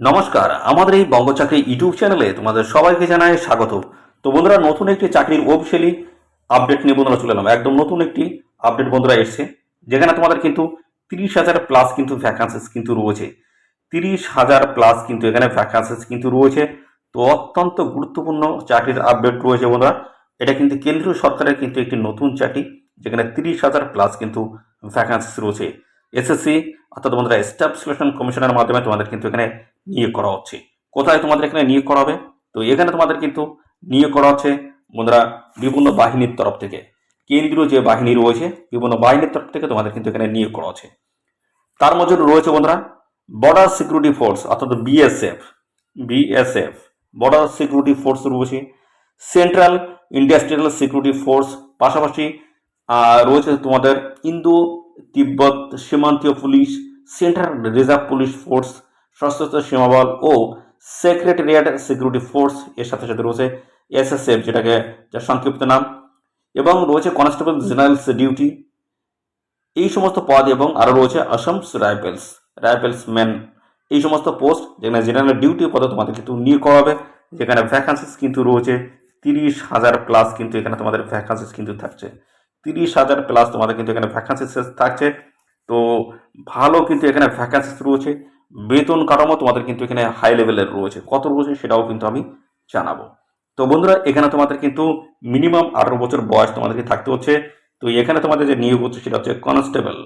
নমস্কার, আমাদের এই বঙ্গচাকরি ইউটিউব চ্যানেলে তোমাদের সবাইকে জানাই স্বাগত। তো বন্ধুরা, নতুন একটি চাকরির অফিসিয়ালি আপডেট নিয়ে বন্ধুরা চলে এলাম। একদম নতুন একটি আপডেট বন্ধুরা এসছে, যেখানে তোমাদের কিন্তু তিরিশ হাজার প্লাস কিন্তু ভ্যাকান্সিস কিন্তু রয়েছে। তিরিশ হাজার প্লাস কিন্তু এখানে ভ্যাকান্সিস কিন্তু রয়েছে। তো অত্যন্ত গুরুত্বপূর্ণ চাকরির আপডেট রয়েছে বন্ধুরা। এটা কিন্তু কেন্দ্রীয় সরকারের কিন্তু একটি নতুন চাকরি, যেখানে তিরিশ হাজার প্লাস কিন্তু ভ্যাকান্সিস রয়েছে। এসএসসি, অর্থাৎ বন্ধুরা স্টাফ সিলেকশন কমিশনের মাধ্যমে তোমাদের কিন্তু এখানে নিয়োগ করা হচ্ছে। কোথায় তোমাদের এখানে নিয়োগ করা হবে? তো এখানে তোমাদের কিন্তু নিয়োগ করা হচ্ছে, বন্ধুরা, বিভিন্ন বাহিনীর তরফ থেকে। কেন্দ্রীয় যে বাহিনী রয়েছে, বিভিন্ন বাহিনীর তরফ থেকে তোমাদের কিন্তু এখানে নিয়োগ করা হচ্ছে। তার মধ্যে রয়েছে, বন্ধুরা বর্ডার সিকিউরিটি ফোর্স অর্থাৎ B S F B S F border security force রয়েছে সেন্ট্রাল ইন্ডাস্ট্রিয়াল সিকিউরিটি ফোর্স পাশাপাশি রয়েছে তোমাদের ইন্দো তিব্বত সীমান্তীয় police central reserve police force সশস্ত্র সীমাবল ও সেক্রেটারিয়েট সিকিউরিটি ফোর্স এর সাথে সাথে রয়েছে এসএসএফ, যেটাকে যার সংক্ষিপ্ত নাম, এবং রয়েছে কনস্টেবল জেনারেলস ডিউটি। এই সমস্ত পদ এবং আরও রয়েছে আসামস রাইফেলস রাইফেলস ম্যান এই সমস্ত পোস্ট যেখানে জেনারেল ডিউটি পদে তোমাদের কিন্তু নিয়োগ করা হবে, যেখানে ভ্যাকান্সিস কিন্তু রয়েছে, তিরিশ হাজার প্লাস কিন্তু এখানে তোমাদের ভ্যাকান্সিস কিন্তু থাকছে। তিরিশ হাজার প্লাস তোমাদের কিন্তু এখানে ভ্যাকান্সিস থাকছে। তো ভালো কিন্তু এখানে ভ্যাকান্সিস রয়েছে। বেতন কাঠামো তোমাদের কিন্তু এখানে হাই লেভেলের রয়েছে। কত রয়েছে সেটাও কিন্তু আমি জানাব। তো বন্ধুরা, এখানে তোমাদের কিন্তু মিনিমাম আঠারো বছর বয়স তোমাদেরকে থাকতে হচ্ছে। তো এখানে তোমাদের যে নিয়োগ হচ্ছে সেটা হচ্ছে কনস্টেবল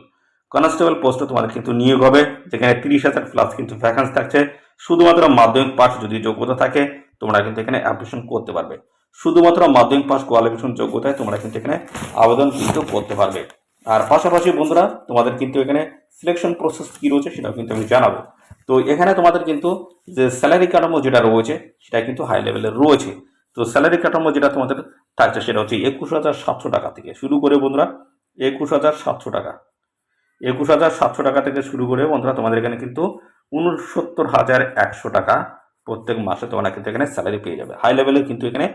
কনস্টেবল পোস্টে তোমাদের কিন্তু নিয়োগ হবে, যেখানে তিরিশ হাজার প্লাস কিন্তু ভ্যাকান্সি থাকছে। শুধুমাত্র মাধ্যমিক পাস যদি যোগ্যতা থাকে, তোমরা কিন্তু এখানে অ্যাপ্লিকেশন করতে পারবে। শুধুমাত্র মাধ্যমিক পাস কোয়ালিফিকেশন যোগ্যতায় তোমরা কিন্তু এখানে আবেদন কিন্তু করতে পারবে। আর পাশাপাশি বন্ধুরা, তোমাদের কিন্তু এখানে সিলেকশন প্রসেস কী রয়েছে সেটাও কিন্তু আমি জানাব। তো এখানে তোমাদের কিন্তু যে স্যালারি কাঠামো যেটা রয়েছে, সেটা কিন্তু হাই লেভেলের রয়েছে। তো স্যালারি কাঠামো যেটা তোমাদের থাকছে, সেটা হচ্ছে একুশ হাজার সাতশো টাকা থেকে শুরু করে বন্ধুরা, একুশ হাজার সাতশো টাকা। একুশ হাজার সাতশো টাকা থেকে শুরু করে বন্ধুরা, তোমাদের এখানে কিন্তু উনসত্তর হাজার একশো টাকা প্রত্যেক মাসে তোমরা কিন্তু এখানে স্যালারি পেয়ে যাবে। হাই লেভেলের কিন্তু এখানে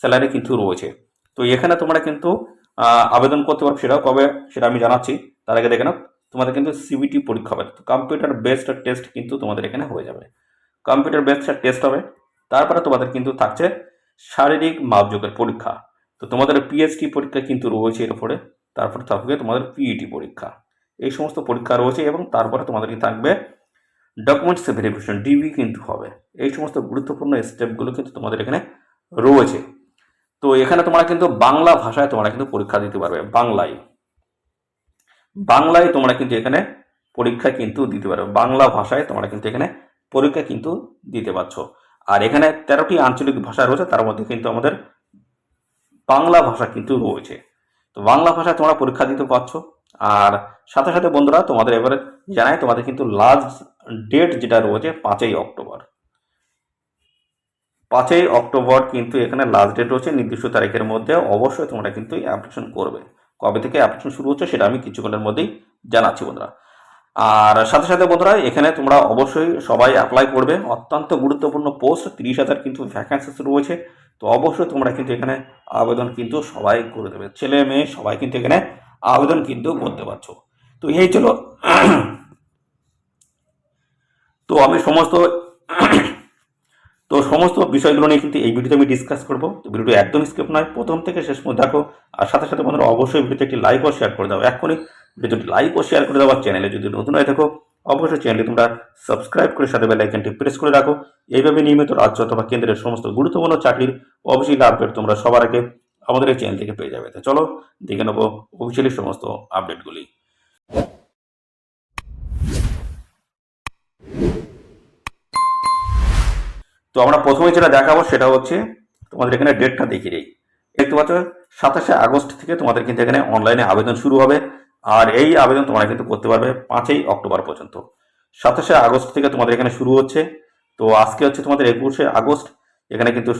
স্যালারি কিন্তু রয়েছে। তো এখানে তোমরা কিন্তু আবেদন করতে পারবে সেটাও কবে, সেটা আমি জানাচ্ছি। তার আগে দেখে নাও তোমাদের কিন্তু সিবিটি পরীক্ষা হবে। কম্পিউটার বেসড টেস্ট কিন্তু তোমাদের এখানে হয়ে যাবে। কম্পিউটার বেসড টেস্ট হবে। তারপরে তোমাদের কিন্তু থাকছে শারীরিক মাপযোগের পরীক্ষা। তো তোমাদের পিএইচডি পরীক্ষা কিন্তু রয়েছে এর উপরে। তারপরে থাকবে তোমাদের পিইটি পরীক্ষা। এই সমস্ত পরীক্ষা রয়েছে এবং তারপরে তোমাদের কি থাকবে? ডকুমেন্টস ভেরিফিকেশন ডিবি কিন্তু হবে। এই সমস্ত গুরুত্বপূর্ণ স্টেপগুলো কিন্তু তোমাদের এখানে রয়েছে। তো এখানে তোমরা কিন্তু বাংলা ভাষায় তোমরা কিন্তু পরীক্ষা দিতে পারবে, বাংলায়। বাংলায় তোমরা কিন্তু এখানে পরীক্ষা কিন্তু দিতে পারবে বাংলা ভাষায় তোমরা কিন্তু এখানে পরীক্ষা কিন্তু দিতে পারছ। আর এখানে তেরোটি আঞ্চলিক ভাষা রয়েছে, তার মধ্যে কিন্তু আমাদের বাংলা ভাষা কিন্তু রয়েছে। তো বাংলা ভাষায় তোমরা পরীক্ষা দিতে পারছ। আর সাথে সাথে বন্ধুরা, তোমাদের এবারে জানাই, তোমাদের কিন্তু লাস্ট ডেট যেটা রয়েছে, পাঁচই অক্টোবর। পাঁচই অক্টোবর কিন্তু এখানে লাস্ট ডেট রয়েছে, নির্দিষ্ট তারিখের মধ্যে অবশ্যই তোমরা কিন্তু অ্যাপ্লিকেশন করবে। কবে থেকে অ্যাপ্লিকেশন শুরু হচ্ছে সেটা আমি কিছুক্ষণের মধ্যেই জানাচ্ছি বন্ধুরা। আর সাথে সাথে বন্ধুরা, এখানে তোমরা অবশ্যই সবাই অ্যাপ্লাই করবে। অত্যন্ত গুরুত্বপূর্ণ পোস্ট তিরিশ হাজার কিন্তু ভ্যাকান্সিস রয়েছে। তো অবশ্যই তোমরা কিন্তু এখানে আবেদন কিন্তু সবাই করে দেবে। ছেলে মেয়ে সবাই কিন্তু এখানে আবেদন কিন্তু করতে পারছ। তো এই ছিল। তো আমি সমস্ত তো সমস্ত বিষয়গুলো নিয়ে কিন্তু এই ভিডিওতে আমি ডিসকাস করব। তো ভিডিওটি একদম স্কিপ নয়, প্রথম থেকে শেষ পর্যন্ত দেখো। আর সাথে সাথে বন্ধুরা অবশ্যই ভিডিওতে একটি লাইক ও শেয়ার করে দাও। এখনই ভিডিওটি লাইক ও শেয়ার করে দাও আর চ্যানেলে যদি নতুন হয়ে থাকো, অবশ্যই চ্যানেলটি তোমরা সাবস্ক্রাইব করে সাথে বেল আইকনটি প্রেস করে রাখো। এইভাবে নিয়মিত রাজ্য অথবা কেন্দ্রের সমস্ত গুরুত্বপূর্ণ চাকরির অফিসিয়াল আপডেট তোমরা সবার আগে আমাদের এই চ্যানেল থেকে পেয়ে যাবে। তো চলো দেখে নেব অফিসিয়ালি সমস্ত আপডেটগুলি তো আমরা প্রথমে যেটা দেখাবো সেটা হচ্ছে তোমাদের এখানে ডেটটা দেখিয়ে দিই। দেখতে পাচ্ছ, সাতাশে আগস্ট থেকে তোমাদের কিন্তু এখানে অনলাইনে আবেদন শুরু হবে। আর এই আবেদন তোমরা কিন্তু করতে পারবে পাঁচই অক্টোবর পর্যন্ত। সাতাশে আগস্ট থেকে তোমাদের এখানে শুরু হচ্ছে। তো আজকে হচ্ছে তোমাদের একুশে আগস্ট। এখানে কিন্তু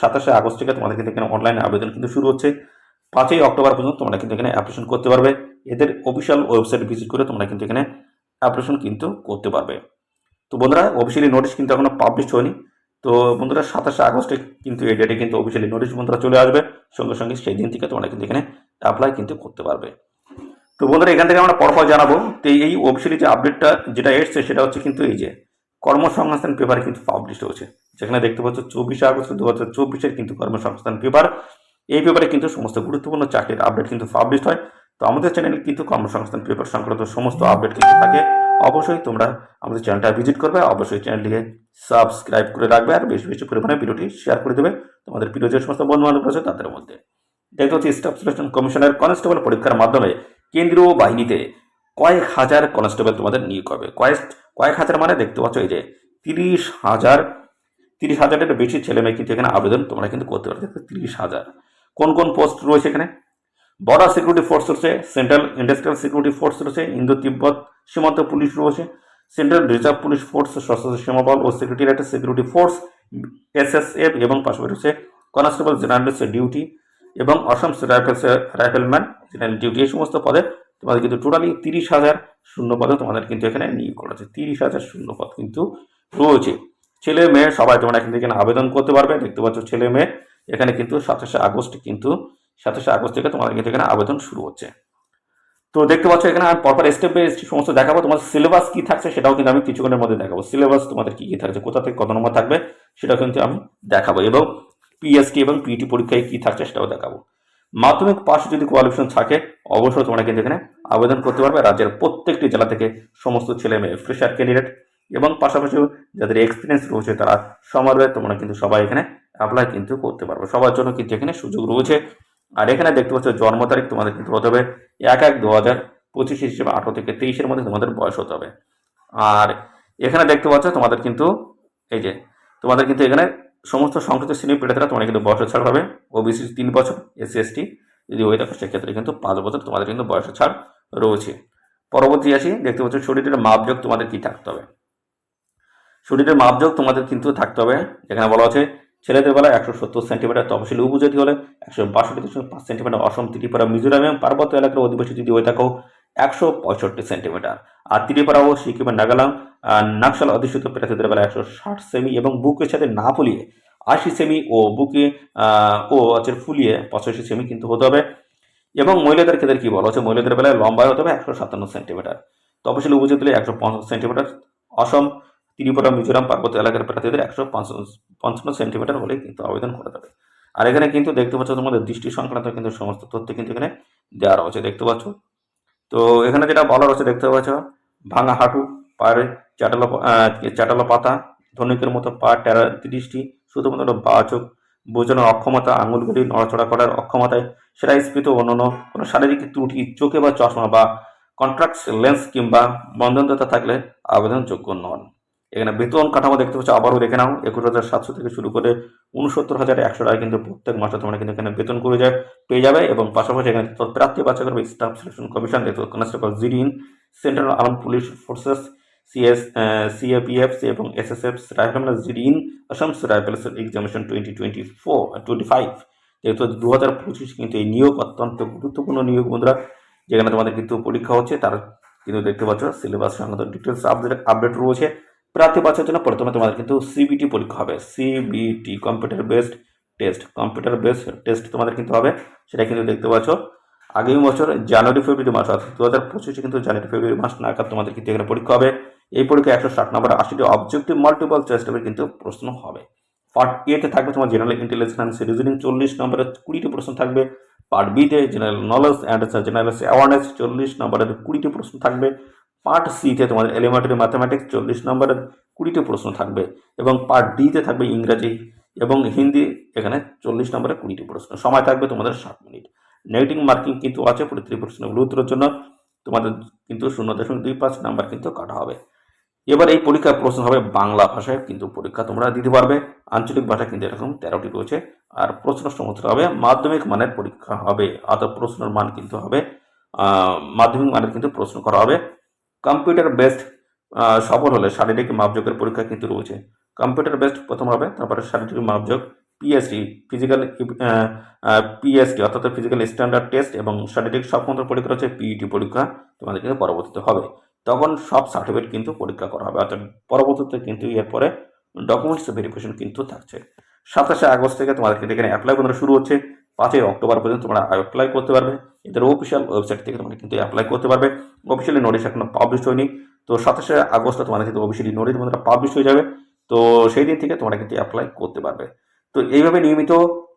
সাতাশে আগস্ট থেকে তোমাদের কিন্তু এখানে অনলাইনে আবেদন কিন্তু শুরু হচ্ছে। পাঁচই অক্টোবর পর্যন্ত তোমরা কিন্তু এখানে অ্যাপ্লিকেশন করতে পারবে। এদের অফিসিয়াল ওয়েবসাইট ভিজিট করে তোমরা কিন্তু এখানে অ্যাপ্লিকেশন কিন্তু করতে পারবে। তো বন্ধুরা অফিসিয়ালি নোটিশ কিন্তু এখনও পাবলিশ হয়নি। তো বন্ধুরা সাতাশে আগস্টে কিন্তু এই ডেটে কিন্তু অফিসিয়ালি নোটিশ বন্ধুরা চলে আসবে। সঙ্গে সঙ্গে সেই দিন থেকে তোমরা কিন্তু এখানে অ্যাপ্লাই কিন্তু করতে পারবে। তো বন্ধুরা এখান থেকে আমরা পরপর জানাব তো এই অফিসিয়ালি যে আপডেটটা যেটা এসছে সেটা হচ্ছে কিন্তু এই যে কর্মসংস্থান পেপার কিন্তু পাবলিশ হয়েছে। যেখানে দেখতে পাচ্ছ চব্বিশে আগস্ট দু হাজার চব্বিশের কিন্তু কর্মসংস্থান পেপার এই পেপারে কিন্তু সমস্ত গুরুত্বপূর্ণ চাকরির আপডেট কিন্তু পাবলিশ হয়। তো আমাদের চ্যানেলে কিন্তু কর্মসংস্থান পেপার সংক্রান্ত সমস্ত আপডেট কিন্তু থাকে। অবশ্যই তোমরা আমাদের চ্যানেলটা ভিজিট করবে, অবশ্যই চ্যানেলটিকে সাবস্ক্রাইব করে রাখবে আর বেশি বেশি পরিমাণে ভিডিওটি শেয়ার করে দেবে তোমাদের প্রিয় যে সমস্ত বন্ধু বান্ধব আছে তাদের মধ্যে। দেখতে হচ্ছে স্টাফ সিলেকশন কমিশনের কনস্টেবল পরীক্ষার মাধ্যমে কেন্দ্রীয় বাহিনীতে কয়েক হাজার কনস্টেবল তোমাদের নিয়োগ হবে। কয়েক কয়েক হাজার মানে দেখতে পাচ্ছ এই যে তিরিশ হাজার, তিরিশ হাজারের বেশি ছেলে মেয়ে কিন্তু এখানে আবেদন তোমরা কিন্তু করতে পারো। তিরিশ হাজার। কোন কোন পোস্ট রয়েছে এখানে? বর্ডার সিকিউরিটি ফোর্স রয়েছে সেন্ট্রাল ইন্ডাস্ট্রিয়াল সিকিউরিটি ফোর্স রয়েছে ইন্দো তিব্বত সীমান্ত পুলিশ রয়েছে সেন্ট্রাল রিজার্ভ পুলিশ ফোর্স সশস্ত্র সীমাবল ও সেক্রেটারিয়েট সিকিউরিটি ফোর্স এসএসএফ এবং পাশাপাশি রয়েছে কনস্টেবল জেনারেলসের ডিউটি এবং Assam rifles rifleman general duty এই সমস্ত পদে তোমাদের কিন্তু টোটালি তিরিশ হাজার শূন্য পদে তোমাদের কিন্তু এখানে নিয়োগ করেছে তিরিশ হাজার শূন্য পদ কিন্তু রয়েছে। ছেলে মেয়ে সবাই তোমরা এখান থেকে আবেদন করতে পারবে। দেখতে পাচ্ছ ছেলে মেয়ে এখানে কিন্তু সাতাশে আগস্ট কিন্তু সাতাশে আগস্ট থেকে তোমাদের কিন্তু এখানে আবেদন শুরু হচ্ছে। তো দেখতে পাচ্ছ এখানে আমি পরপর স্টেপ বাই স্টেপ সমস্ত দেখাবো, তোমার সিলেবাস কি থাকছে সেটাও কিন্তু আমি কিছুক্ষণের মধ্যে দেখাবো। সিলেবাস তোমাদের কি কি থাকছে, কোথা থেকে কত নম্বর থাকবে, সেটাও কিন্তু আমি দেখাবো এবং পিএসটি এবং পিটি পরীক্ষায় কি থাকছে সেটাও দেখাবো। মাধ্যমিক পাশ যদি কোয়ালিফিকেশন থাকে, অবশ্যই তোমরা কিন্তু এখানে আবেদন করতে পারবে। রাজ্যের প্রত্যেকটি জেলা থেকে সমস্ত ছেলে মেয়ে ফ্রেশার ক্যান্ডিডেট এবং পাশাপাশি যাদের এক্সপিরিয়েন্স রয়েছে তারা সমারোহে তোমরা কিন্তু সবাই এখানে অ্যাপ্লাই কিন্তু করতে পারবে। সবার জন্য কিন্তু এখানে সুযোগ রয়েছে। আর এখানে দেখতে পাচ্ছ জন্ম তারিখ তোমাদের কিন্তু হতে হবে এক এক দু হাজার পঁচিশ হিসেবে আঠারো থেকে তেইশের মধ্যে তোমাদের বয়স হতে হবে। আর এখানে দেখতে পাচ্ছ তোমাদের কিন্তু এই যে, তোমাদের কিন্তু এখানে সমস্ত সংক্ষিপ্ত শ্রেণি পেটাতেরা তোমার কিন্তু বয়স ছাড় হবে ওবিসি তিন বছর এসসি এসটি যদি হয়ে থাকে সেক্ষেত্রে কিন্তু পাঁচ বছর তোমাদের কিন্তু বয়স ছাড় রয়েছে। পরবর্তী আসি, দেখতে পাচ্ছ শরীরের মাপযোগ তোমাদের কি থাকতে হবে? শরীরের মাপযোগ তোমাদের কিন্তু থাকতে হবে। যেখানে বলা আছে ছেলেদের বেলা একশো সত্তর সেন্টিমিটার তপশিলি উপজাতি হলে একশো বাষট্টি দশমিক পাঁচ সেন্টিমিটার অসম ত্রিপুরা, মিজোরাম এবং পার্বত্য এলাকার অধিবাসী যদি হয়ে থাকো, একশো পঁয়ষট্টি সেন্টিমিটার। আর ত্রিপুরা ও সিকিম এবং নাগাল্যান্ড আর নাকশাল অধিষ্ঠিত প্রার্থীদের বেলা একশো ষাট সেমি এবং বুকের সাথে না ফুলিয়ে আশি সেমি ও বুকে ও হচ্ছে ফুলিয়ে পঁচাশি সেমি কিন্তু হতে হবে। এবং মহিলাদের ক্ষেত্রে কি বলা হচ্ছে? মহিলাদের বেলায় লম্বায় হতে হবে একশো সাতান্ন সেন্টিমিটার। তপশিলি উপজাতি হলে একশো পঞ্চাশ সেন্টিমিটার। অসম ত্রিপুরা, মিজোরাম, পার্বত্য এলাকার প্রার্থীদের একশো পঞ্চান্ন সেন্টিমিটার হলে কিন্তু আবেদন করা যাবে। আর এখানে কিন্তু দেখতে পাচ্ছ তোমাদের দৃষ্টি সংক্রান্ত কিন্তু সমস্ত তথ্য কিন্তু এখানে দেওয়া রয়েছে, দেখতে পাচ্ছ? তো এখানে যেটা বলা রয়েছে, দেখতে পাচ্ছ? ভাঙা হাঁটু পায়ের চাটালো চাটালো পাতা, ধনুকের মতো পা, টেরা দৃষ্টি, শুধুমাত্র বা চোখ বোঝানোর অক্ষমতা আঙুলগুলি নড়াচড়া করার অক্ষমতায় সেটা স্ফীত অন্যান্য কোনো শারীরিক ত্রুটি, চোখে বা চশমা বা কন্ট্রাক্ট লেন্স কিংবা বন্ধনতা থাকলে আবেদনযোগ্য নন। এখানে বেতন কাঠামো দেখতে পাচ্ছ, আবারও দেখে নাও, একুশ হাজার সাতশো থেকে শুরু করে উনসত্তর হাজার একশো টাকা কিন্তু প্রত্যেক মাসে তোমরা কিন্তু এখানে বেতন করে যায়, পেয়ে যাবে এবং পাশাপাশি এখানে প্রার্থী বাচ্চা করবে স্টাফ সিলেকশন কমিশন, দেখতে constable জিডিন, central arm police forces, CS CAPF এবং SSF rifles জিডিন Assam rifles examination twenty twenty four twenty five যেহেতু দু হাজার পঁচিশ কিন্তু এই নিয়োগ অত্যন্ত গুরুত্বপূর্ণ নিয়োগ বন্ধুরা, যেখানে তোমাদের কিন্তু পরীক্ষা হচ্ছে, তার কিন্তু দেখতে পাচ্ছ সিলেবাস সংক্রান্ত ডিটেলস আপডেট আপডেট রয়েছে। প্রার্থী বাছার জন্য প্রথমে তোমাদের কিন্তু সিবিটি পরীক্ষা হবে। CBT computer based test computer based test তোমাদের কিন্তু হবে, সেটা কিন্তু দেখতে পাচ্ছ। আগামী বছর জানুয়ারি, ফেব্রুয়ারি মাস, অর্থাৎ দু হাজার পঁচিশে কিন্তু জানুয়ারি, ফেব্রুয়ারি মাস নাগাদ তোমাদের কিন্তু এখানে পরীক্ষা হবে। এই পরীক্ষা একশো ষাট নম্বর আশিটি অবজেক্টিভ মাল্টিপল চয়েস টাইপের কিন্তু প্রশ্ন হবে। পার্ট এতে থাকবে তোমার জেনারেল ইন্টেলিজেন্স রিজনিং চল্লিশ নম্বরের কুড়িটি প্রশ্ন থাকবে। পার্ট বিতে general knowledge and general awareness চল্লিশ নম্বরের কুড়িটি প্রশ্ন থাকবে। পার্ট সিতে তোমাদের এলিমেন্টারি ম্যাথামেটিক্স চল্লিশ নম্বরের কুড়িটি প্রশ্ন থাকবে এবং পার্ট ডিতে থাকবে ইংরাজি এবং হিন্দি এখানে চল্লিশ নম্বরের কুড়িটি প্রশ্ন। সময় থাকবে তোমাদের ষাট মিনিট। নেগেটিভ মার্কিং কিন্তু আছে প্রতিটি প্রশ্নগুলো উত্তরের জন্য। তোমাদের কিন্তু শূন্য দশমিক দুই পাঁচ নাম্বার কিন্তু কাটা হবে। এবার এই পরীক্ষার প্রশ্ন হবে বাংলা ভাষায়, কিন্তু পরীক্ষা তোমরা দিতে পারবে। আঞ্চলিক ভাষা কিন্তু এরকম তেরোটি রয়েছে। আর প্রশ্ন সমস্ত হবে মাধ্যমিক মানের পরীক্ষা হবে। অর্থাৎ প্রশ্নের মান কিন্তু হবে মাধ্যমিক মানের কিন্তু প্রশ্ন করা হবে। কম্পিউটার বেসড সফল হলে শারীরিক মাপযোগের পরীক্ষা কিন্তু রয়েছে। কম্পিউটার বেসড প্রথম হবে, তারপরে শারীরিক মাপযোগ P S T physical P S T অর্থাৎ ফিজিক্যাল স্ট্যান্ডার্ড টেস্ট এবং শারীরিক সক্ষমতার পরীক্ষা হচ্ছে পিইটি পরীক্ষা তোমাদের কিন্তু পরবর্তীতে হবে। তখন সব সার্টিফিকেট কিন্তু পরীক্ষা করা হবে, অর্থাৎ পরবর্তীতে কিন্তু এরপরে ডকুমেন্টস ভেরিফিকেশন কিন্তু থাকছে। সাতাশে আগস্ট থেকে তোমাদের কিন্তু এখানে অ্যাপ্লাই পর্যন্ত শুরু হচ্ছে। পাঁচই অক্টোবর পর্যন্ত তোমরা অ্যাপ্লাই করতে পারবে। এদের অফিসিয়াল ওয়েবসাইট থেকে তোমরা কিন্তু অ্যাপ্লাই করতে পারবে। অফিসিয়ালি নোটিশ এখনও পাবলিশ হয়নি। তো সাতাশে আগস্টে তোমাদের কিন্তু অফিসিয়ালি নোটিশ বন্ধুরা পাবলিশ হয়ে যাবে। তো সেই দিন থেকে তোমরা কিন্তু অ্যাপ্লাই করতে পারবে। তো এইভাবে নিয়মিত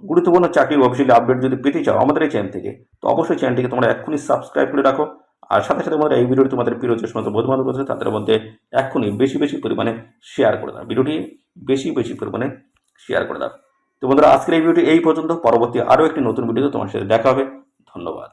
গুরুত্বপূর্ণ চাকরির অফিসিয়ালি আপডেট যদি পেতে চাও আমাদের এই চ্যানেল থেকে, তো অবশ্যই চ্যানেলটিকে তোমরা এক্ষুনি সাবস্ক্রাইব করে রাখো। আর সাথে সাথে তোমাদের এই ভিডিওটি তোমাদের প্রিয় যে সমস্ত বন্ধু বান্ধব আছে তাদের মধ্যে এক্ষুনি বেশি বেশি পরিমাণে শেয়ার করে দাও। ভিডিওটি বেশি বেশি পরিমাণে শেয়ার করে দাও। তো বন্ধুরা, আজকের এই ভিডিওটি এই পর্যন্ত। পরবর্তী আরও একটি নতুন ভিডিও তোমার সাথে দেখা হবে। ধন্যবাদ।